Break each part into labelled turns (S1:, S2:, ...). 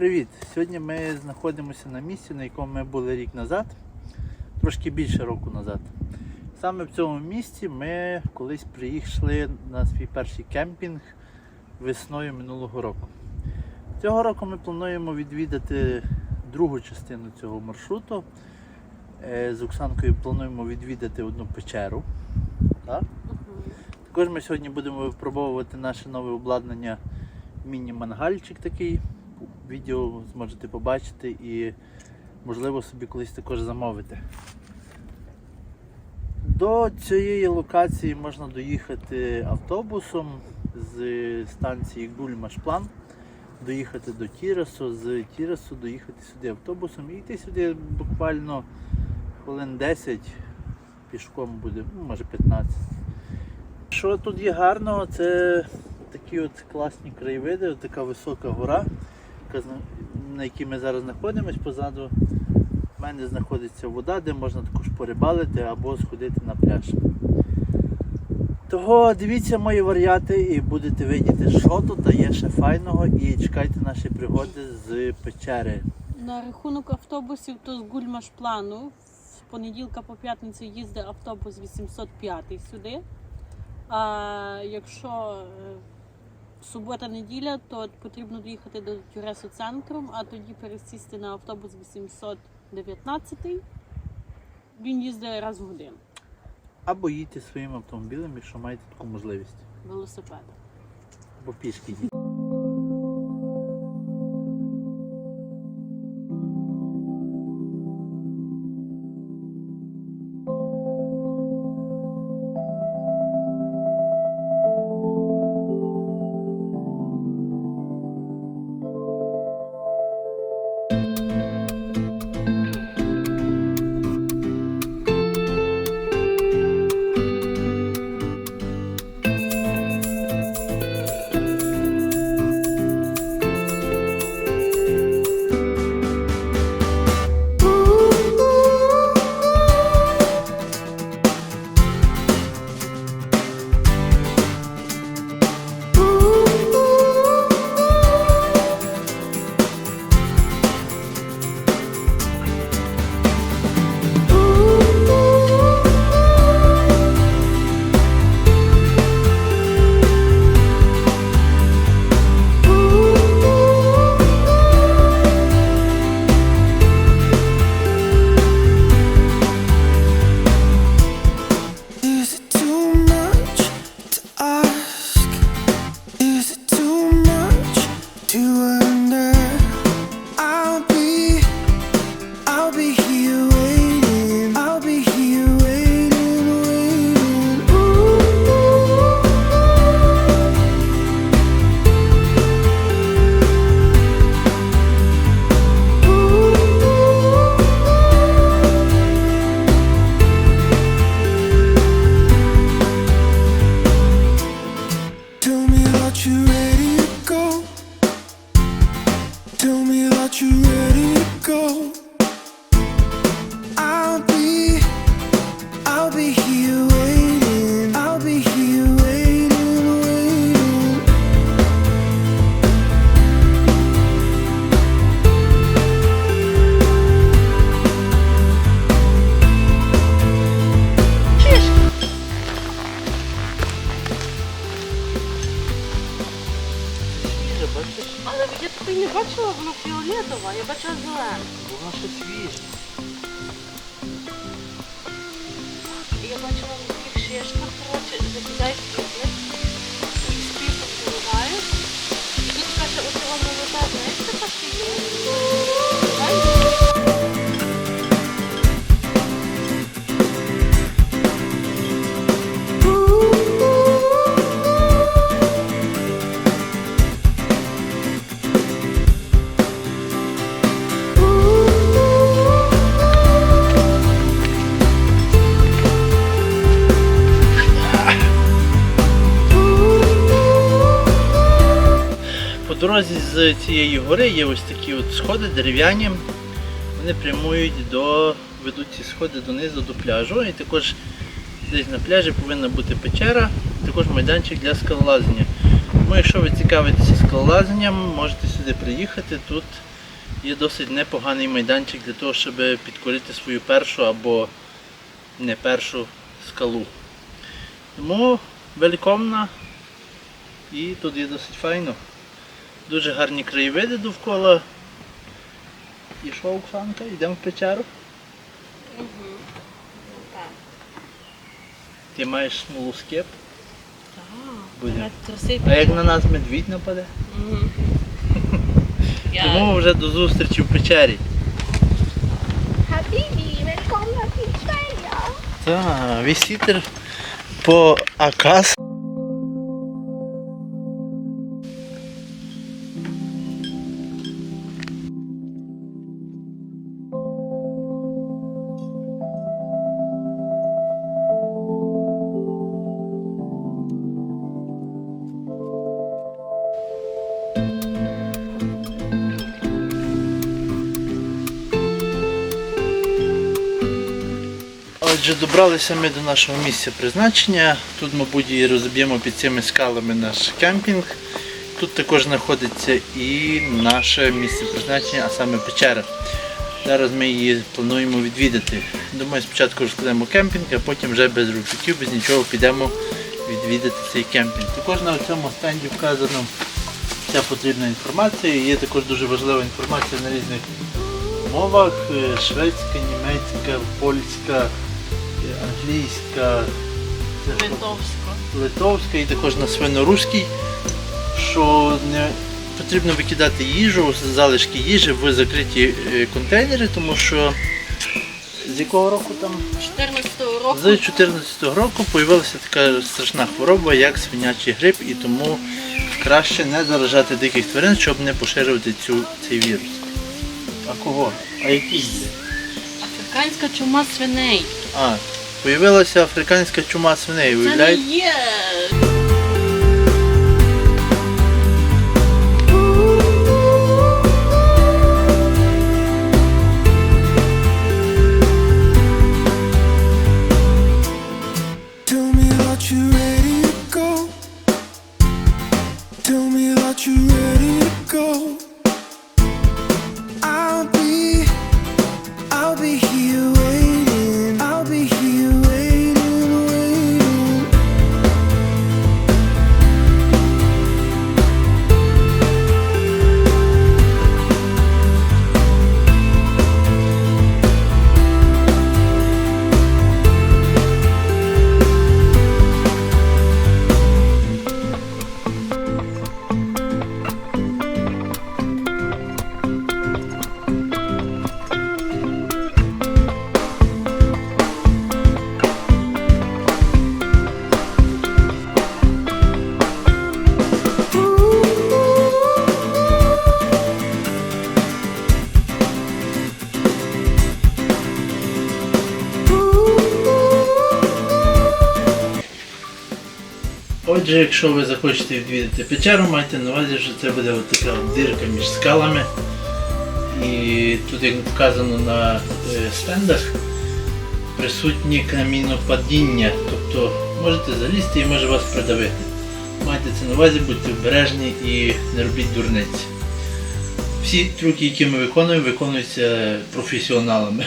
S1: Привіт! Сьогодні ми знаходимося на місці, на якому ми були рік назад, трошки більше року назад. Саме в цьому місці ми колись приїхали на свій перший кемпінг весною минулого року. Цього року ми плануємо відвідати другу частину цього маршруту. Е, З Оксанкою плануємо відвідати одну печеру. Так? Також ми сьогодні будемо випробовувати наше нове обладнання міні-мангальчик такий. Відео зможете побачити і можливо собі колись також замовити. До цієї локації можна доїхати автобусом з станції Гульмашплан, доїхати до Тірасу, з Тірасу доїхати сюди автобусом і йти сюди буквально хвилин 10 пішком буде, ну, може 15. Що тут є гарного, це такі от класні краєвиди, от така висока гора, яка на якій ми зараз знаходимося. Позаду в мене знаходиться вода, де можна також порибалити або сходити на пляж. Того дивіться мої варіанти і будете видіти, що тут є ще файного, і чекайте наші пригоди з печери.
S2: На рахунок автобусів, то з Гульмашплану з понеділка по п'ятницю їздить автобус 805 сюди. А якщо е, субота-неділя, то потрібно доїхати до Тюресу центру, а тоді пересісти на автобус 819. Він їздить раз в годину.
S1: Або їдьте своїм автомобілем, якщо маєте таку можливість.
S2: Велосипед.
S1: Або пішки йдіть.
S2: такої не фіолетова, я бачу зелену.
S1: Вона ще свіже. З цієї гори є ось такі от сходи дерев'яні. Вони прямують до, ведуть ці сходи донизу до пляжу. І також десь на пляжі повинна бути печера, також майданчик для скалолазання. Тому якщо ви цікавитеся скалолазанням, можете сюди приїхати. Тут є досить непоганий майданчик для того, щоб підкорити свою першу або не першу скалу. Тому великомна і тут є досить файно. Дуже гарні краєвиди довкола. І що, Оксанка, йдемо в печеру? Ти маєш смолоскип. Будемо. А як на нас медвідь нападе? Тому вже до зустрічі в печері.
S3: Willkommen nach Australia.
S1: Так, вісітер по Акас. Отже, добралися ми до нашого місця призначення. Тут, мабуть, і розб'ємо під цими скалами наш кемпінг. Тут також знаходиться і наше місце призначення, а саме печера. Зараз ми її плануємо відвідати. Думаю, спочатку розкладемо кемпінг, а потім вже без рюкзаків, без нічого підемо відвідати цей кемпінг. Також на цьому стенді вказано вся потрібна інформація. Є також дуже важлива інформація на різних мовах. е, Шведська, німецька, польська, англійська?
S2: Литовсько.
S1: литовська і також на свиноруській, що не потрібно викидати їжу, залишки їжі в закриті е, контейнери, тому що з якого року там?
S2: 14-го року
S1: З 2014 року з'явилася така страшна хвороба, як свинячий грип, і тому краще не заражати диких тварин, щоб не поширювати цю, цей вірус. А кого? А який?
S2: африканська чума свиней.
S1: А, появилася африканська чума свиней,
S2: Це не є.
S1: Отже, якщо ви захочете відвідати печеру, майте на увазі, що це буде така дірка між скалами. І тут, як вказано на е, стендах, присутні камінопадіння. Тобто можете залізти і може вас придавити. Майте це на увазі, будьте обережні і не робіть дурниці. Всі трюки, які ми виконуємо, виконуються професіоналами.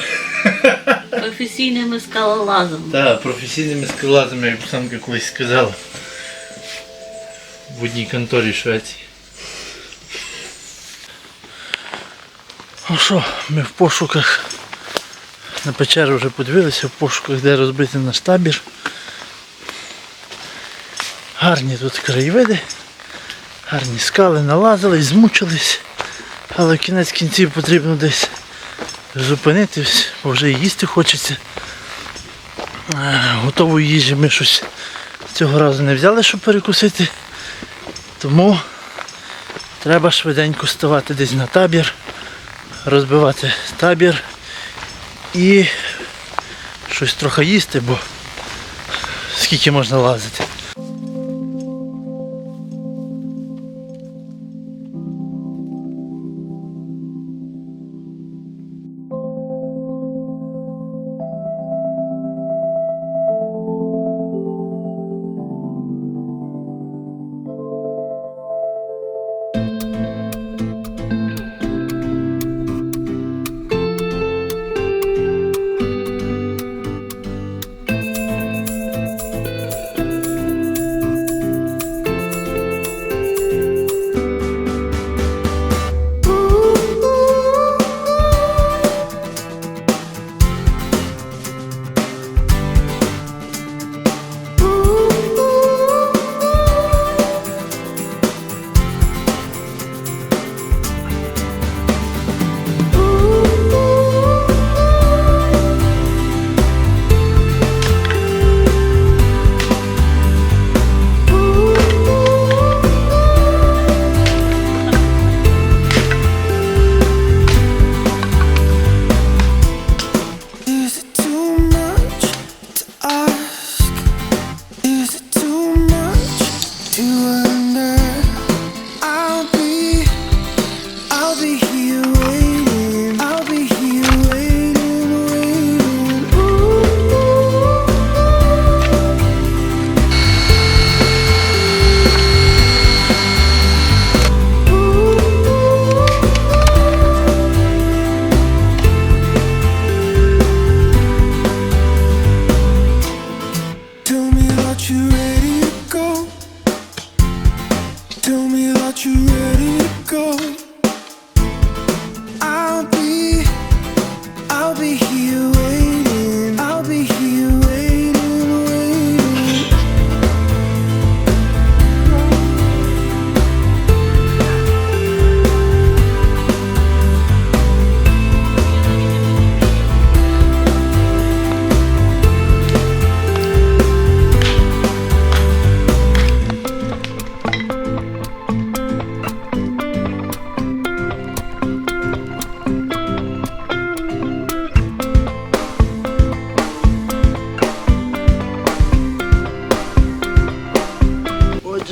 S2: Професійними скалолазами.
S1: Так, професійними скалазами, як Оксанка колись сказала. В одній конторі Швеції. Ну що, ми в пошуках на печеру вже подивилися, в пошуках, де розбити наш табір. Гарні тут краєвиди, гарні скали налазили, змучились, але кінець кінців потрібно десь зупинитись, бо вже і їсти хочеться. Е, Готової їжі ми щось цього разу не взяли, щоб перекусити. Тому треба швиденько ставати десь на табір, розбивати табір і щось трохи їсти, бо скільки можна лазити.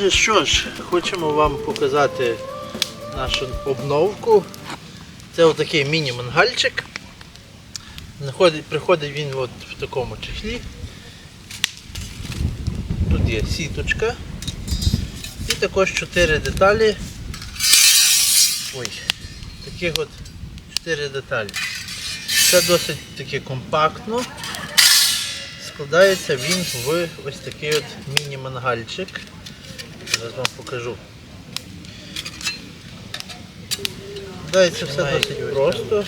S1: Що ж, хочемо вам показати нашу обновку. Це отакий міні-мангальчик. Приходить він от в такому чехлі. Тут є сіточка. І також 4 деталі. Ой, таких от 4 деталі. Це досить таки компактно. Складається він в ось такий от міні-мангальчик. Зараз вам покажу. Складається все досить просто.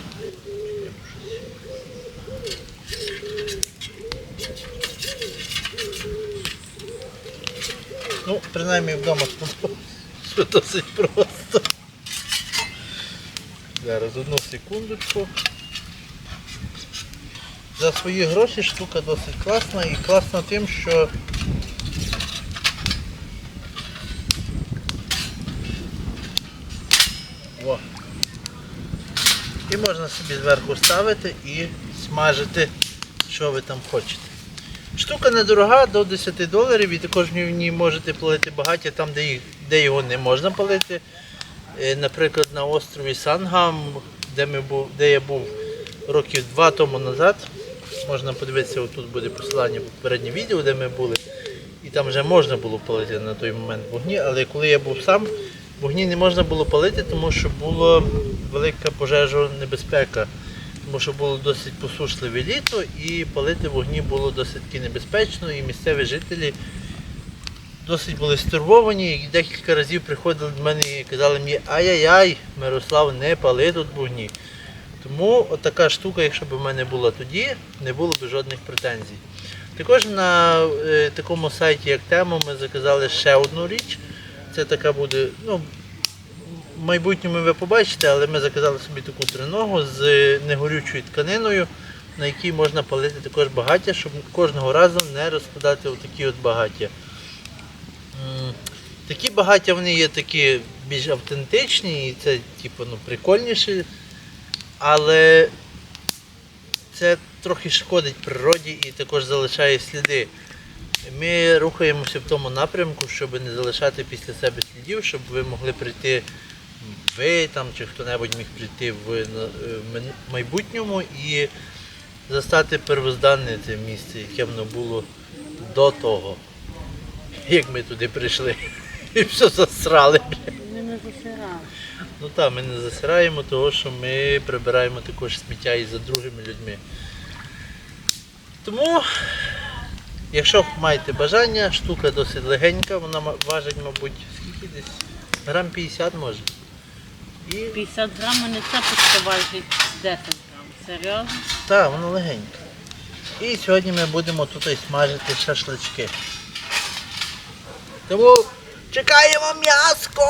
S1: Ну, принаймні вдома все досить просто. Зараз одну секундочку. За свої гроші штука досить класна і класна тим, що О. І можна собі зверху ставити і смажити, що ви там хочете. Штука недорога, до 10 доларів, і також в ній можете палити багаття там, де, їх- де його не можна палити. Е, Наприклад, на острові Сангам, де, ми був, де я був років два тому назад. Можна подивитися, отут буде посилання в попереднє відео, де ми були. І там вже можна було палити на той момент вогні, але коли я був сам, вогні не можна було палити, тому що була велика пожежонебезпека. Тому що було досить посушливе літо і палити вогні було досить небезпечно, і місцеві жителі досить були стурбовані і декілька разів приходили до мене і казали мені ай-яй-яй, Мирослав, не пали тут вогні. Тому отака штука, якщо б в мене була тоді, не було б жодних претензій. Також на е, такому сайті, як Темо, ми заказали ще одну річ. Це така буде, ну, в майбутньому ви побачите, але ми заказали собі таку триногу з негорючою тканиною, на якій можна палити також багаття, щоб кожного разу не розкладати отакі от багаття. Такі багаття вони є такі більш автентичні і це типу, ну, прикольніші, але це трохи шкодить природі і також залишає сліди. Ми рухаємося в тому напрямку, щоб не залишати після себе слідів, щоб ви могли прийти ви там чи хто-небудь міг прийти в е, майбутньому і застати первозданне це місце, яке воно було до того, як ми туди прийшли. І все засрали.
S2: Не не засирали.
S1: Ну так, ми не засираємо, того що ми прибираємо також сміття і за другими людьми. Тому, якщо маєте бажання, штука досить легенька, вона важить, мабуть, скільки десь? Грам 50 може. І
S2: 50 грам мене ця пучка важить 10 грам. Серйозно?
S1: так, вона легенька. І сьогодні ми будемо тут смажити шашлички. Тому чекаємо м'яско!